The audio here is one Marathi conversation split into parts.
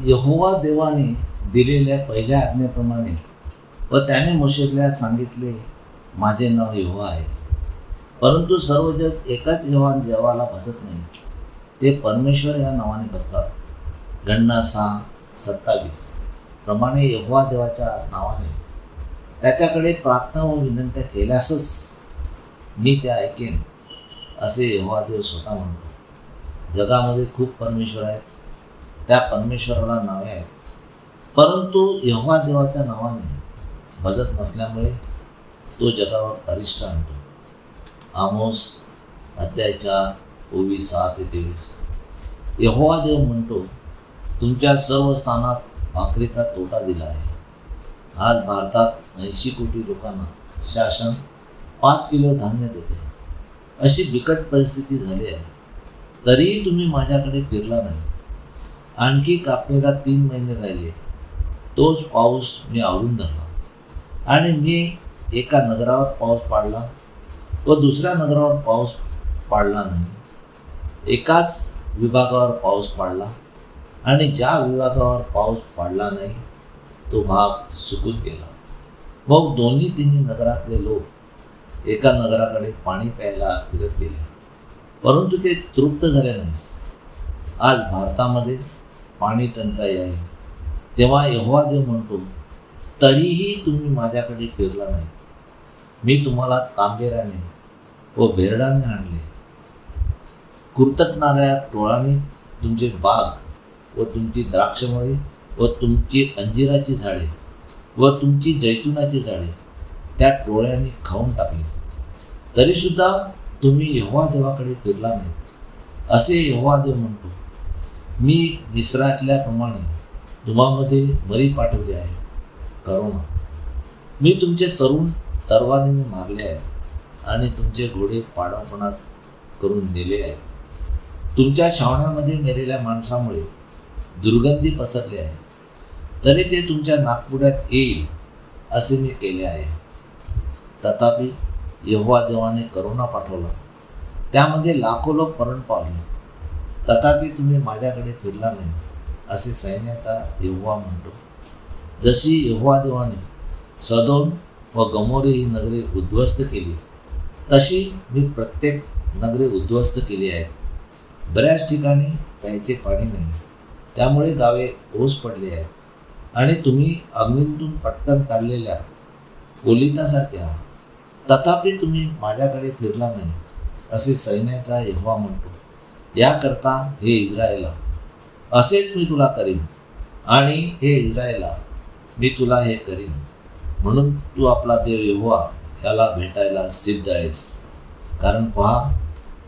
यहोवा देवाने दिलेल्या पहिल्या आज्ञेप्रमाणे व त्याने मोशेकला सांगितले माझे नाव यहोवा आहे. परंतु सर्व जग एकाच यहोवा देवाला भजत नाही. ते परमेश्वर या नावाने बसतात. गणना सहा सत्तावीस. प्रमाणे यहोवा देवाच्या नावाने. त्याच्याकडे प्रार्थना व विनंत्या केल्यासच मी त्या ऐकेन असे यहोवा देव स्वतः म्हणतो. जगामध्ये खूप परमेश्वर आहेत. त्या परमेश्वराला नावे आहेत. परंतु एव्हा देवाच्या नावाने भजत नसल्यामुळे तो जगावर अरिष्ट आणतो. आमोस अत्याचार चार ओवीस सहा ते तेवीस. यहोवा देव म्हणतो तुमच्या सर्व स्थानात भाकरीचा तोटा दिला आहे. आज भारतात ऐंशी कोटी लोकांना शासन पाच किलो धान्य देते. अशी बिकट परिस्थिती झाली आहे. तरीही तुम्ही माझ्याकडे फिरला नाही. आणखी कापणीला तीन महिने राहिले. तोच पाऊस मी आवरून धरला. आणि मी एका नगरावर पाऊस पाडला व दुसऱ्या नगरावर पाऊस पाडला नाही. एकाच विभागावर पाऊस पाडला आणि ज्या विभागावर पाऊस पाडला नाही तो भाग सुकून गेला. मग दोन्ही तिन्ही नगरातले लोक एका नगराकडे पाणी प्यायला फिरत गेले. परंतु ते तृप्त झाले नाहीस आज भारतामध्ये पाणी टंचाई आहे. तेव्हा एव्हा देव म्हणतो तरीही तुम्ही माझ्याकडे फिरला नाही. मी तुम्हाला तांबेराने व भेरडाने आणले. कुरतटणाऱ्या टोळाने तुमचे बाग व तुमची द्राक्षमळे व तुमची अंजिराची झाडे व तुमची जैतुनाची झाडे त्या टोळ्यांनी खाऊन टाकली. तरीसुद्धा तुम्ही यहोवा देवाकडे फिरला नाही. असे यहोवा देव म्हणतो. मी निसरातल्याप्रमाणे तुम्हामध्ये बरी पाठवली आहे. करोना मी तुमचे तरुण तरवारीने मारले आहे आणि तुमचे घोडे पाडापणात करून नेले आहे. तुमच्या छावण्यामध्ये मेलेल्या माणसामुळे दुर्गंधी पसरली आहे. तरी ते तुमच्या नागपुड्यात येईल असे मी केले आहे. तथापि यहोवा देवाने करोना पाठवला. त्यामध्ये लाखो लोक मरण पावले. तथापि तुम्ही माझ्याकडे फिरला नाही असे सैन्याचा यहोवा म्हणतो. जशी यहोवा देवाने सदोन व गमोरे ही नगरे उद्ध्वस्त केली तशी मी प्रत्येक नगरे उद्ध्वस्त केली आहेत. बऱ्याच ठिकाणी प्यायचे पाणी नाही त्यामुळे गावे ओस पडली आहेत. आणि तुम्ही अग्नीतून पटकन काढलेल्या ओलितासारखे आहात. तथापि तुम्ही माझ्याकडे फिरला नाही असे सैन्याचा यहोवा म्हणतो. याकरता हे इस्रायला असेच मी तुला करीन आणि हे इस्रायला मी तुला हे करीन. म्हणून तू आपला देव यहोवा याला भेटायला सिद्ध आहेस. कारण पहा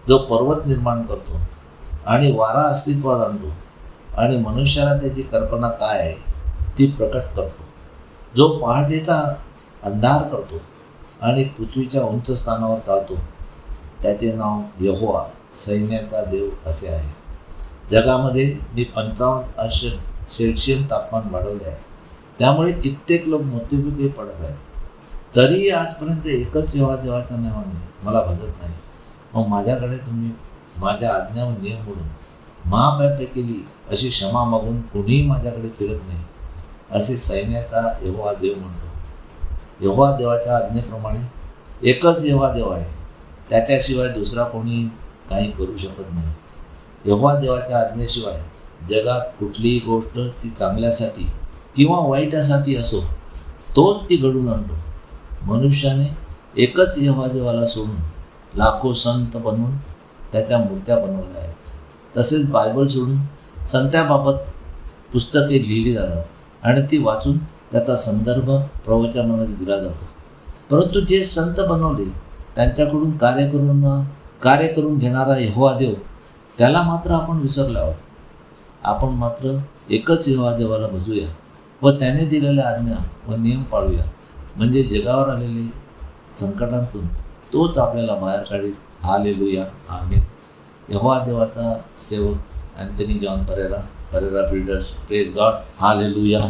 जो पर्वत निर्माण करतो आणि वारा अस्तित्वात आणतो आणि मनुष्याला त्याची कल्पना काय आहे ती प्रकट करतो. जो पहाटेचा अंधार करतो आणि पृथ्वीच्या उंच स्थानावर चालतो त्याचे नाव यहोवा. सैन्याचा देव असे आहे. जगामध्ये मी पंचावन्न अंश सेल्शियस तापमान वाढवले आहे. त्यामुळे कित्येक लोक मृत्यूमुखी पडत आहेत. तरीही आजपर्यंत एकच सेवा देवाच्या नावाने मला भजत नाही. मग माझ्याकडे तुम्ही माझ्या आज्ञा व नियम म्हणून महापाप्य केली अशी क्षमा मागून कुणीही माझ्याकडे फिरत नाही असे सैन्याचा यहोवा देव म्हणतो. यहोवा देवाच्या आज्ञेप्रमाणे एकच यहोवा देव आहे. त्याच्याशिवाय दुसरा कोणी काही करू शकत नाही. यहोवा देवाच्या आज्ञेशिवाय जगात कुठलीही गोष्ट ती चांगल्यासाठी किंवा वाईटासाठी असो तोच ती घडून आणतो. मनुष्याने एकच यहोवा देवाला सोडून लाखो संत बनवून त्याच्या मूर्त्या बनवल्या आहेत. तसेच बायबल सोडून संत्याबाबत पुस्तके लिहिली जातात आणि ती वाचून त्याचा संदर्भ प्रवचनामध्ये दिला जातो. परंतु जे संत बनवले त्यांच्याकडून कार्य करून कार्य करून घेणारा यहोवा देव त्याला मात्र आपण विसरलो आहोत. आपण मात्र एकच यहोवा देवाला भजूया व त्याने दिलेल्या आज्ञा व नियम पाळूया. म्हणजे जगावर आलेले संकटांतून तोच आपल्याला बाहेर हा हालेलुया. आम्ही यहोवा देवाचा सेवक Anthony John Perera Perera builders. Praise God hallelujah.